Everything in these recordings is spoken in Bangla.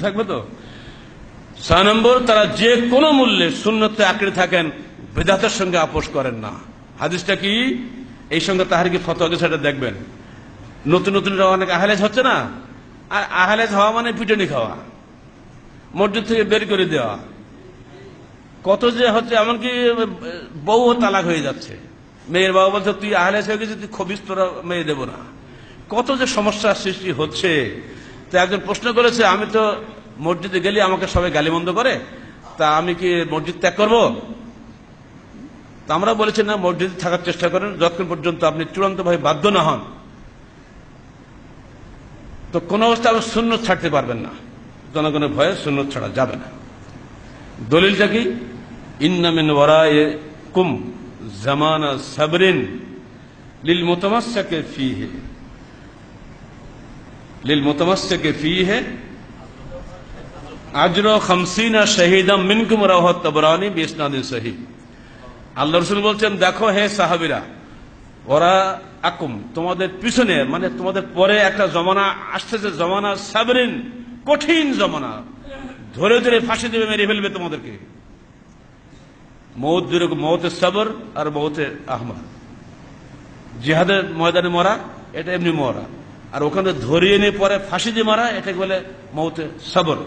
থাকবে তো? ছয় নম্বর, তারা যে কোনো মূল্যে শূন্যতে আঁকড়ে থাকেন, বেদাতের সঙ্গে আপোষ করেন না। হাদিসটা কি? এই সঙ্গে তাহার কি ফতোয়াকে সেটা দেখবেন। নতুন নতুন অনেক আহলেজ হচ্ছে না? আর আহলেজ হওয়া মানে পিটনি খাওয়া। মসজিদ থেকে বের করে দেওয়া। কত যে হচ্ছে, এমনকি বউ তালাক হয়ে যাচ্ছে। মেয়ের বাবা বলছে, তুই আহলেজ হয়ে গেছিস, তুই খবিস তোরা মেয়ে দেবো না। কত যে সমস্যার সৃষ্টি হচ্ছে তো একজন প্রশ্ন করেছে, আমি তো মসজিদে গেলে, আমাকে সবাই গালিমন্দ করে? তা আমি কি মসজিদ ত্যাগ করব? তা আমরা বলেছি, না, মসজিদে থাকার চেষ্টা করেন, যতক্ষণ পর্যন্ত আপনি চূড়ান্তভাবে বাধ্য না হন। তো কোনো অবস্থা আপনি শূন্য ছাড়তে পারবেন না। জনগণের ভয়ে শূন্য ছাড়া যাবে না। দলিলটা কি? ইন্নামিন ওয়ারায়ে কুম জামানা সাবরিন লিল মুতামাসসাকে ফিহে। লিল মুতামাসসাকে ফিহে আজর খামসিনা শহীদাম মিনকুম রাওয়াত তাবরানি বিসনাদিন সহিহ আল্লাহ রসুল বলছেন, দেখো হে সাহাবিরা, ওরা আকুম, তোমাদের পিছনে মানে তোমাদের পরে একটা জমানা আসতেছে, জমানা সাবরিন, কঠিন জমানা। ধরে ধরে ফাঁসি দেবে, মেরে ফেলবে তোমাদেরকে। মৌত দূরে মৌতের সাবর আর মৌতের আহমা জিহাদের ময়দানে মরা, এটা এমনি মরা। আর ওখানে ধরিয়ে নিয়ে পরে ফাঁসি দিয়ে মারা, এটাকে বলে মৌতে সাবর।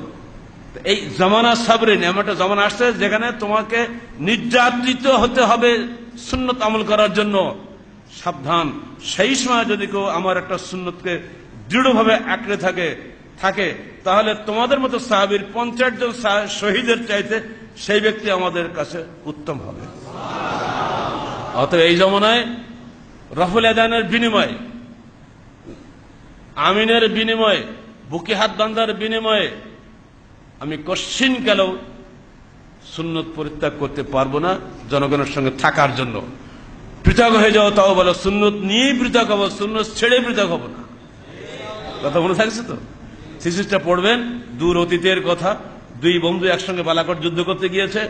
এই জমানা সাবরিন এমন একটা জমানা আসছে যেখানে তোমাকে নির্যাতিত হতে হবে সুন্নত আমল করার জন্য। সাবধান। সেই সময় যদি কেউ আমার একটা সুন্নতকে দৃঢ়ভাবে আঁকড়ে থাকে থাকে, তাহলে তোমাদের মতো সাহাবির পঞ্চাশ জন শহীদের চাইতে সেই ব্যক্তি আমাদের কাছে উত্তম হবে। অতএব এই জমানায় রফুল আদানের বিনিময় আমিনের বিনিময়ে, বুকে হাত বান্ধার বিনিময়ে আমি কশ্চিন গেলেও সুন্নত পরিত্যাগ করতে পারব না জনগণের সঙ্গে থাকার জন্য। পৃথক হয়ে যাও তাও বলো, সুন্নত নিয়েই পৃথক হব, সুন্নত ছেড়ে পৃথক হব না। কথা মনে থাকছে তো? থিসিসটা পড়বেন, দূর অতীতের কথা। দুই বন্ধু একসঙ্গে বালাকট যুদ্ধ করতে গিয়েছে,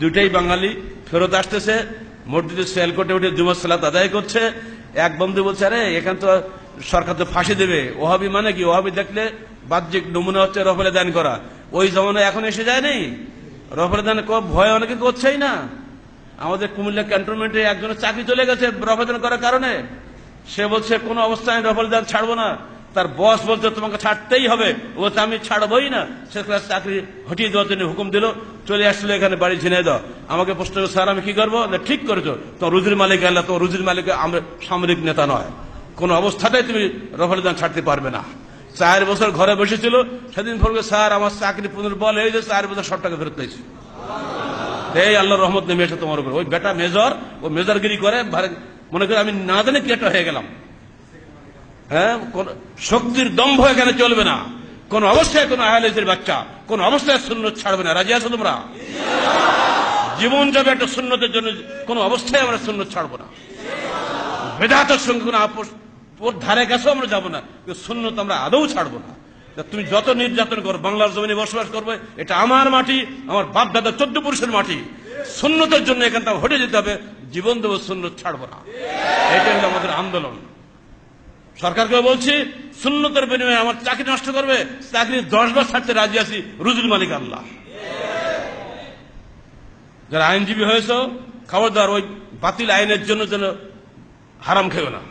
দুইটাই বাঙালি, ফেরত আসতেছে মসজিদে সেল কোটে উঠে জুমার সালাত আদায় করছে। এক বন্ধু বলছে, আরে, এখান তো সরকার তো ফাঁসি দেবে। ওহাবি মানে কি? ওহাবি দেখলে বাহ্যিক নমুনা হচ্ছে রফলে দান করা। ওই জমানায় এখন এসে যায় নেই। রফলে দান ভয় অনেকে করছেই না। আমাদের কুমিল্লা ক্যান্টনমেন্টে একজনের চাকরি চলে গেছে রফলে দান করার কারণে। সে বলছে, কোনো অবস্থায় রফল দান ছাড়বো না। তার বস বলছে, তোমাকে ছাড়তেই হবে। ও তো আমি ছাড়বই না। সে ক্লাস চাকরি হটিয়ে দেওয়ার জন্য হুকুম দিল। চলে আসলো, এখানে বাড়ি ঝিনে দাও। আমাকে প্রশ্ন স্যার, আমি কি করব? ঠিক করেছ। তো রুজির মালিক আল্লাহ তো রুজির মালিক আমরা সামরিক নেতা নয়। কোন অবস্থাতেই তুমি রফল দান ছাড়তে পারবে না। চার বছর ঘরে বসেছিল, সেদিন বলবে স্যার, আমার চাকরি পুনর্বল হয়ে যে চার বছর সব টাকা ফেরত পেয়েছি। এই আল্লাহ রহমত নেমে এসে তোমার উপর। ওই বেটা মেজর, ও মেজরগিরি করে মনে করে আমি না জানি কি একটা হয়ে গেলাম। হ্যাঁ? শক্তির দম্ভ এখানে চলবে না। কোন অবস্থায় কোন আহলেজের বাচ্চা, কোন অবস্থায় শূন্য ছাড়বে না। রাজি আছো তোমরা? জীবন যাবে একটা শূন্যতের জন্য, কোন অবস্থায় আমরা শূন্য ছাড়বো না। বেদাতের সঙ্গে কোনো আপোষ ওর ধারে কাছেও আমরা যাব না। কিন্তু শূন্যত আমরা আদৌ ছাড়বো না। তুমি যত নির্যাতন করো, বাংলার জমিনে বসবাস করবে, এটা আমার মাটি, আমার বাপ দাদা চোদ্দ পুরুষের মাটি। শূন্যতের জন্য এখান থেকে হটে যেতে হবে, জীবন দেবো শূন্য ছাড়বো না। এটাই হলো আমাদের আন্দোলন। সরকারকে বলছি শূন্যতের বিনিময়ে আমার চাকরি নষ্ট করবে চাকরি দশ বার ছাড়তে রাজি আছি রুজুল মালিক আল্লাহ। যারা আইনজীবী হয়েছ, খবরদার, ওই বাতিল আইনের জন্য যেন হারাম খেও না।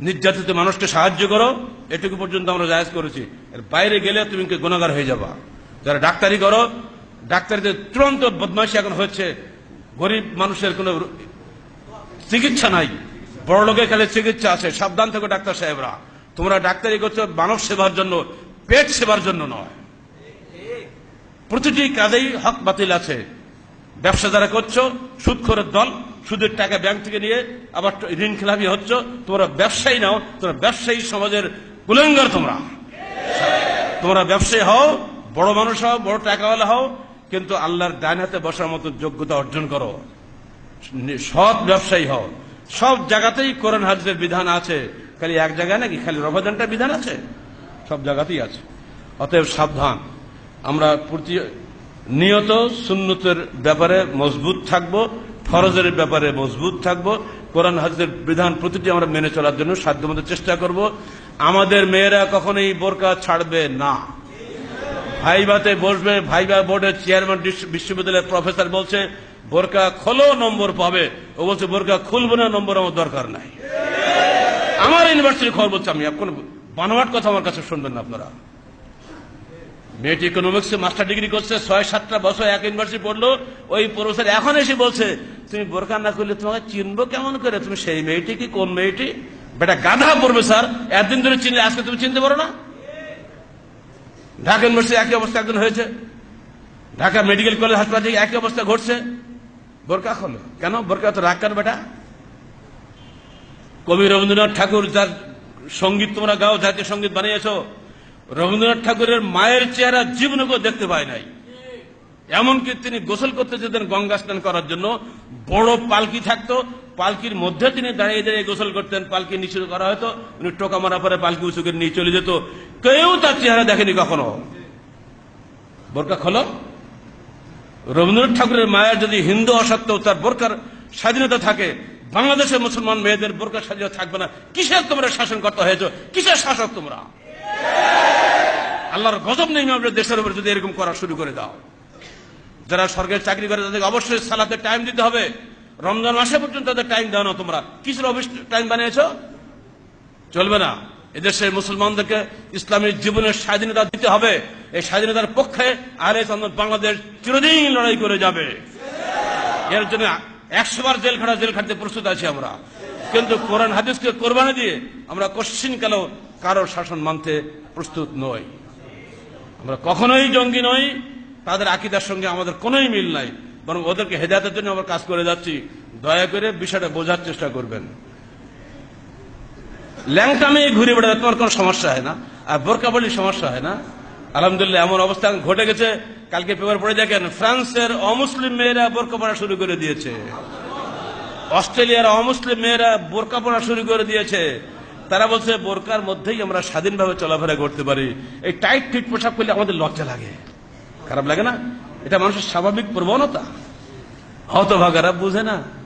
নির্যাতিত মানুষকে সাহায্য করো, এটুকু পর্যন্ত আমরা জায়জ করেছি। এর বাইরে গেলে তুমি গুণাগার হয়ে যাবা? যারা ডাক্তারি করো ডাক্তারিদের তুরন্ত বদমাইশি এখন হচ্ছে। গরিব মানুষের কোনো চিকিৎসা নাই। বড় লোকের খালি চিকিৎসা আছে। সাবধান থেকে ডাক্তার সাহেবরা। তোমরা ডাক্তারি করছ মানব সেবার জন্য, পেট সেবার জন্য নয়। প্রতিটি কাজেই হক বাতিল আছে। ব্যবসা যারা করছ, সুদখোরের দল সুদের টাকা ব্যাংক থেকে নিয়ে আবার ঋণ খেলাপি হচ্ছ, তোমরা ব্যবসায়ী নাও, তোমরা ব্যবসায়ী সমাজের কুলেঙ্গার তোমরা। তোমরা ব্যবসায়ী হও, বড় মানুষ হও, বড় টাকাওয়ালা হও, কিন্তু আল্লাহর ডান হাতে বসার মতো যোগ্যতা অর্জন করো। সৎ ব্যবসায়ী হও। সব জায়গাতেই কোরআন হাদিসের বিধান আছে। খালি এক জায়গায় নাকি? খালি রবাদানটা বিধান আছে? সব জায়গাতেই আছে। অতএব সাবধান। আমরা প্রতি নিয়ত সুন্নতের ব্যাপারে মজবুত থাকব। ফরজের ব্যাপারে মজবুত থাকব। কোরআন হাদিসের বিধান প্রতিটি আমরা মেনে চলার জন্য সাধ্যমতো চেষ্টা করব। আমাদের মেয়েরা কখনোই বোরকা ছাড়বে না। ভাইভাতে বসবে, ভাইবা বোর্ডের চেয়ারম্যান বিশ্ববিদ্যালয়ের প্রফেসর বলছে, বোরকা খোলো, নম্বর পাবে। ও বলছে, বোরকা খুলবো না, নম্বর আমার দরকার নাই। আমার ইউনিভার্সিটির খবর বলছে, আমি কোন বানোয়াট কথা আমার কাছে শুনবেন না আপনারা। মেয়েটি ইকোনমিক্সে মাস্টার ডিগ্রি করছে ছয় সাতটা বছর এক ইউনিভার্সিটি পড়ল। ওই প্রফেসর এখন এসে বলছে তুমি বোরকা না করলে তোমাকে চিনবো কেমন করে? তুমি সেই মেয়েটি কি, কোন মেয়েটি? বেটা গাধা পড়বে, স্যার। একদিন ধরে চিনলে, আজকে তুমি চিনতে পারো না? ঢাকা ইউনিভার্সিটি একই অবস্থা একদিন হয়েছে। ঢাকা মেডিকেল কলেজ হাসপাতালে একই অবস্থা ঘটছে। বোরকা খোলো। কেন? বোরকা তো রাগ কার বেটা। কবি রবীন্দ্রনাথ ঠাকুর যার সংগীত তোমরা গাও, জাতীয় সংগীত বানিয়েছ, রবীন্দ্রনাথ ঠাকুরের মায়ের চেহারা জীবনে কেউ দেখতে পায় নাই। এমনকি তিনি গোসল করতে যেতেন গঙ্গা স্নান করার জন্য। বড় পালকি থাকতো। পালকির মধ্যে তিনি দাঁড়িয়ে দাঁড়িয়ে গোসল করতেন। পালকি নিচু করা হয়তো উনি টোকা মারা পরে পালকি উঁচু করে নিয়ে চলে যেত। কেউ তার চেহারা দেখেনি কখনো। বোরকা খোলো। রবীন্দ্রনাথ ঠাকুরের মায়ের যদি হিন্দু অসত্ত্বেও তার বোরকার স্বাধীনতা থাকে, বাংলাদেশের মুসলমান মেয়েদের বোরকার স্বাধীনতা থাকবে না। কিসের তোমরা শাসন করতে হয়েছ? কিসের শাসক তোমরা? আল্লাহর গজব নেই দেশের উপর যদি এরকম করা শুরু করে দাও। যারা সরকারি চাকরি করে তাদেরকে অবশ্যই সালাতে টাইম দিতে হবে। রমজান মাসে পর্যন্ত তাদের টাইম দাও না তোমরা। কিসের টাইম বানিয়েছো? চলবে না। এদেশের মুসলমানদেরকে ইসলামের জীবনের স্বাধীনতা দিতে হবে। এই স্বাধীনতার পক্ষে আরে বাংলাদেশ চিরদিন লড়াই করে যাবে। এর জন্য একশো বার জেল খাটা জেল খাটতে প্রস্তুত আছি আমরা। কিন্তু কোরআন, হাদিসকে কোরবানি দিয়ে আমরা কশ্চিন কালো কারোর শাসন মানতে প্রস্তুত নই। আমরা কখনোই জঙ্গি নই। তাদের আকিদার সঙ্গে আমাদের কোনোই মিল নাই। বরং ওদেরকে হেদায়তের জন্য আমরা কাজ করে যাচ্ছি। দয়া করে বিষয়টা বোঝার চেষ্টা করবেন। ল্যাংটা মেয়ে ঘুরে বেড়াতে তোমার কোনো সমস্যা হয় না? আর বোরকা বলি সমস্যা হয় না? আলহামদুলিল্লাহ, এমন অবস্থা ঘটে গেছে। কালকে পেপার পড়ে দেখেন, ফ্রান্সের অমুসলিম মেয়েরা বোরকা পড়া শুরু করে দিয়েছে। অস্ট্রেলিয়ার অমুসলিম মেয়েরা বোরকা পড়া শুরু করে দিয়েছে। তারা বলছে, বোরকার মধ্যেই আমরা স্বাধীনভাবে চলাফেরা করতে পারি। এই টাইট ফিট পোশাক করলে আমাদের লজ্জা লাগে। খারাপ লাগে না? এটা মানুষের স্বাভাবিক প্রবণতা। হতভাগারা বুঝে না।